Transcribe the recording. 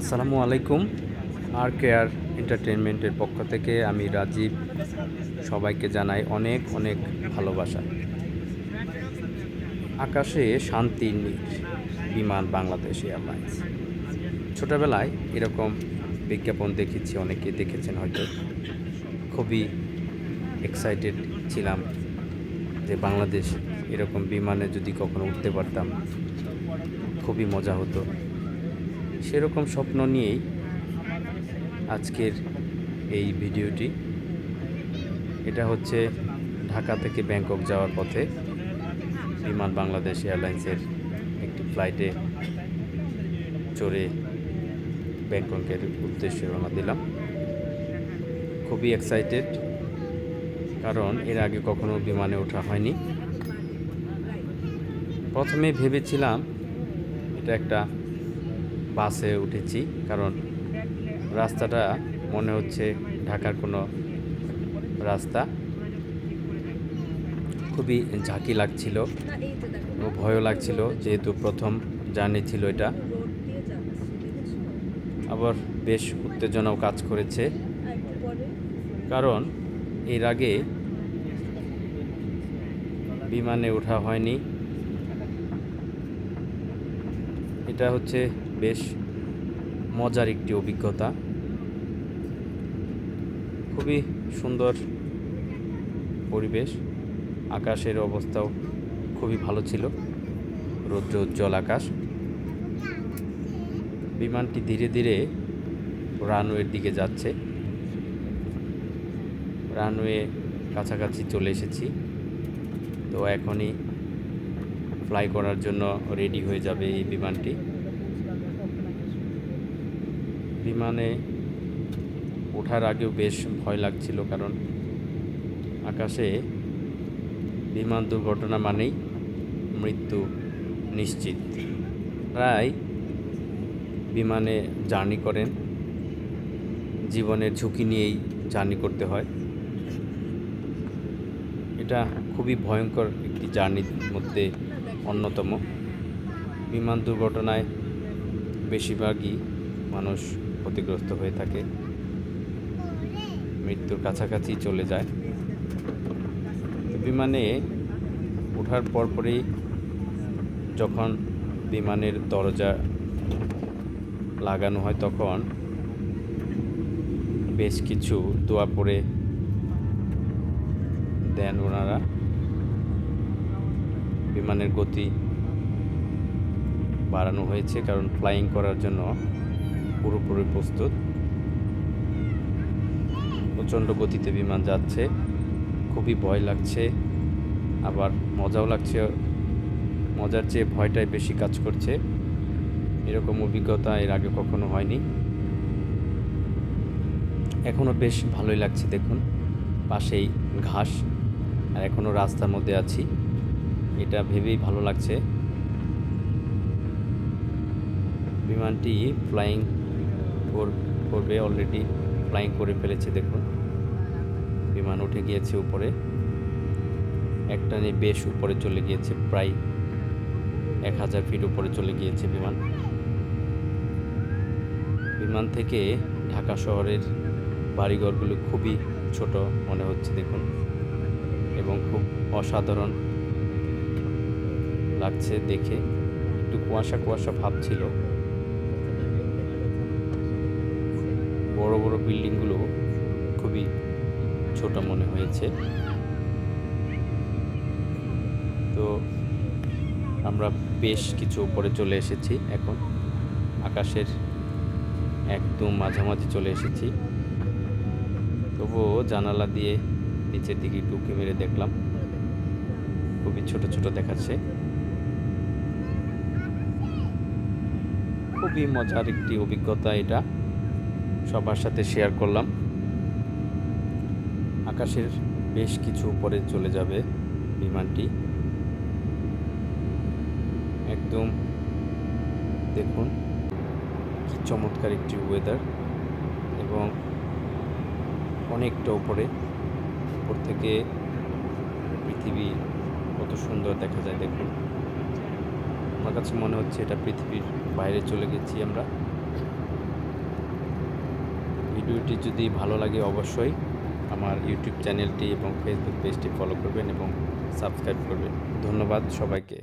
আসসালামু আলাইকুম, আর কেয়ার এন্টারটেনমেন্টের পক্ষ থেকে আমি রাজীব। সবাইকে জানাই অনেক অনেক ভালোবাসা। আকাশে শান্তি বিমান বাংলাদেশ এয়ারলাইন্স। ছোটোবেলায় এরকম বিজ্ঞাপন দেখেছি অনেকে দেখেছেন হয়তো। খুবই এক্সাইটেড ছিলাম যে বাংলাদেশ এরকম বিমানে যদি কখনো উঠতে পারতাম, খুবই মজা হতো। সেরকম স্বপ্ন নিয়েই আজকের এই ভিডিওটি। এটা হচ্ছে ঢাকা থেকে ব্যাংকক যাওয়ার পথে বিমান বাংলাদেশ এয়ারলাইন্সের একটি ফ্লাইটে চড়ে ব্যাংককের উদ্দেশ্যে রওনা দিলাম। খুবই এক্সাইটেড কারণ এর আগে কখনো বিমানে ওঠা হয়নি। প্রথমে ভেবেছিলাম এটা একটা বাসে উঠেছি, কারণ রাস্তাটা মনে হচ্ছে ঢাকার কোনো রাস্তা। খুবই ঝাঁকি লাগছিল ও ভয়ও লাগছিল, যেহেতু প্রথম জার্নি ছিল এটা। আবার বেশ উত্তেজনাও কাজ করেছে, কারণ এর আগে বিমানে ওঠা হয়নি। এটা হচ্ছে বেশ মজার একটি অভিজ্ঞতা। খুবই সুন্দর পরিবেশ, আকাশের অবস্থাও খুবই ভালো ছিল, রৌদ্র উজ্জ্বল আকাশ। বিমানটি ধীরে ধীরে রানওয়ের দিকে যাচ্ছে। রানওয়ে কাছাকাছি চলে এসেছি। তো এখনই ফ্লাই করার জন্য রেডি হয়ে যাবে এই বিমানটি। বিমানে ওঠার আগেও বেশ ভয় লাগছিল কারণ আকাশে বিমান দুর্ঘটনা মানেই মৃত্যু নিশ্চিত। প্রায় বিমানে জার্নি করেন। জীবনের ঝুঁকি নিয়েই জার্নি করতে হয়। এটা খুবই ভয়ঙ্কর একটি জার্নির মধ্যে অন্যতম। বিমান দুর্ঘটনায় বেশিরভাগই মানুষ ক্ষতিগ্রস্ত হয়ে থাকে। মৃত্যুর কাছাকাছি চলে যায়। বিমানে ওঠার পরপরই যখন বিমানের দরজা লাগানো হয় তখন বেশ কিছু দোয়া পড়ে দেন ওনারা। বিমানের গতি বাড়ানো হয়েছে, কারণ ফ্লাইং করার জন্য পুরোপুরি প্রস্তুত। প্রচণ্ড গতিতে বিমান যাচ্ছে, খুবই ভয় লাগছে, আবার মজাও লাগছে, মজার চেয়ে ভয়টাই বেশি কাজ করছে। এরকম অভিজ্ঞতা এর আগে কখনো হয়নি। এখনও বেশ ভালোই লাগছে, দেখুন, পাশেই ঘাস, আর এখনও রাস্তার মধ্যে আছি। এটা ভেবেই ভালো লাগছে। বিমানটি ফ্লাইং করবে অলরেডি ফ্লাইং করে ফেলেছে, দেখুন। বিমান উঠে গিয়েছে উপরে। একটা নিয়ে বেশ উপরে চলে গিয়েছে, প্রায় এক হাজার ফিট উপরে চলে গিয়েছে বিমান। বিমান থেকে ঢাকা শহরের বাড়িঘরগুলো খুবই ছোট মনে হচ্ছে, দেখুন। এবং খুব অসাধারণ লাগছে দেখে। একটু কুয়াশা কুয়াশা ভাব ছিল। বড় বড় বিল্ডিংগুলো খুবই ছোট মনে হয়েছে। তো আমরা বেশ কিছু উপরে চলে এসেছি এখন। আকাশের একদম মাঝামাঝি চলে এসেছি। তবুও জানালা দিয়ে নিচের দিকে টুকে মেরে দেখলাম। খুবই ছোট ছোট দেখাচ্ছে। খুবই মজার একটি অভিজ্ঞতা এটা। সবার সাথে শেয়ার করলাম। আকাশের বেশ কিছু উপরে চলে যাবে বিমানটি। একদম দেখুন কি চমৎকার একটি ওয়েদার এবং অনেকটা উপরে, উপর থেকে পৃথিবী কত সুন্দর দেখা যায় দেখুন। আমার কাছে মনে হচ্ছে এটা পৃথিবীর বাইরে চলে গেছি আমরা। ভিডিওটি যদি ভালো লাগে অবশ্যই আমার ইউটিউব চ্যানেলটি এবং ফেসবুক পেজটি ফলো করবেন এবং সাবস্ক্রাইব করবেন। ধন্যবাদ সবাইকে।